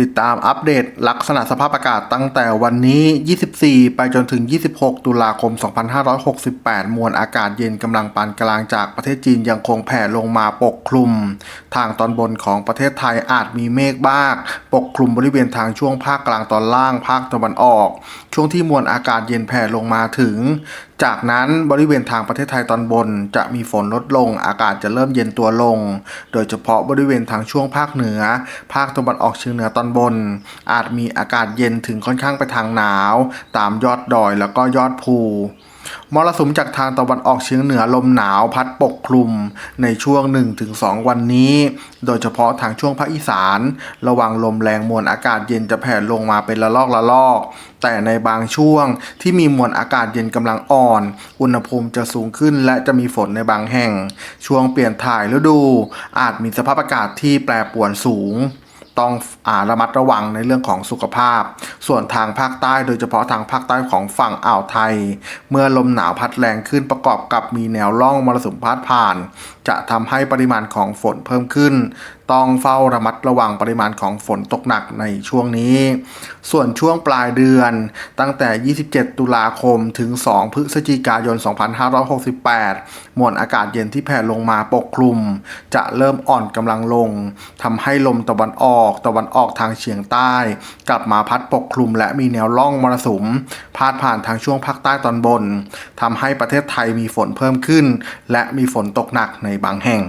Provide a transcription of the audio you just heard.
ติดตามอัปเดตลักษณะสภาพอากาศตั้งแต่วันนี้ 24 ไปจนถึง 26 ตุลาคม 2568 มวลอากาศเย็นกำลังปานกลางจากประเทศจีนยังคงแผ่ลงมาปกคลุม ทางตอนบนของประเทศไทยอาจมีเมฆบ้าง ปกคลุมบริเวณทางช่วงภาคกลางตอนล่างภาคตะวันออก ช่วงที่มวลอากาศเย็นแผ่ลงมาถึง จากนั้นบริเวณทางประเทศไทยตอนบนจะมีฝนลดลง อากาศจะเริ่มเย็นตัวลง โดยเฉพาะบริเวณทางช่วงภาคเหนือ ภาคตะวันออกเฉียงเหนือตอนบน อาจมีอากาศเย็นถึงค่อนข้างไปทางหนาว ตามยอดดอยแล้วก็ยอดภูมรสุมจากทางตะวันออกเฉียงเหนือลมหนาวพัดปกคลุมในช่วง 1-2 วันนี้ โดยเฉพาะทางช่วงภาคอีสาน ระวังลมแรงมวลอากาศเย็นจะแผ่ลงมาเป็นละลอกละลอก แต่ในบางช่วงที่มีมวลอากาศเย็นกำลังอ่อน อุณหภูมิจะสูงขึ้นและจะมีฝนในบางแห่ง ช่วงเปลี่ยนถ่ายฤดู อาจมีสภาพอากาศที่แปรปรวนสูง ต้องอาระมัดระวังในเรื่องของสุขภาพ ส่วนทางภาคใต้โดยเฉพาะทางภาคใต้ของฝั่งอ่าวไทย เมื่อลมหนาวพัดแรงขึ้นประกอบกับมีแนวร่องมรสุมพาดผ่าน จะทำให้ปริมาณของฝนเพิ่มขึ้น ต้องเฝ้าระมัดระวังปริมาณของฝนตกหนักในช่วงนี้ ส่วนช่วงปลายเดือน ตั้งแต่ 27 ตุลาคมถึง 2 พฤศจิกายน 2568 มวลอากาศเย็นที่แผ่ลงมาปกคลุม จะเริ่มอ่อนกำลังลงทำให้ลมตะวันออกอกตะวันออกทางเฉียงใต้ กลับมาพัดปกคลุม และมีแนวล่องมรสุม พาดผ่านทางช่วงภาคใต้ตอนบนทำให้ประเทศไทยมีฝนเพิ่มขึ้น และมีฝนตกหนักในบางแห่ง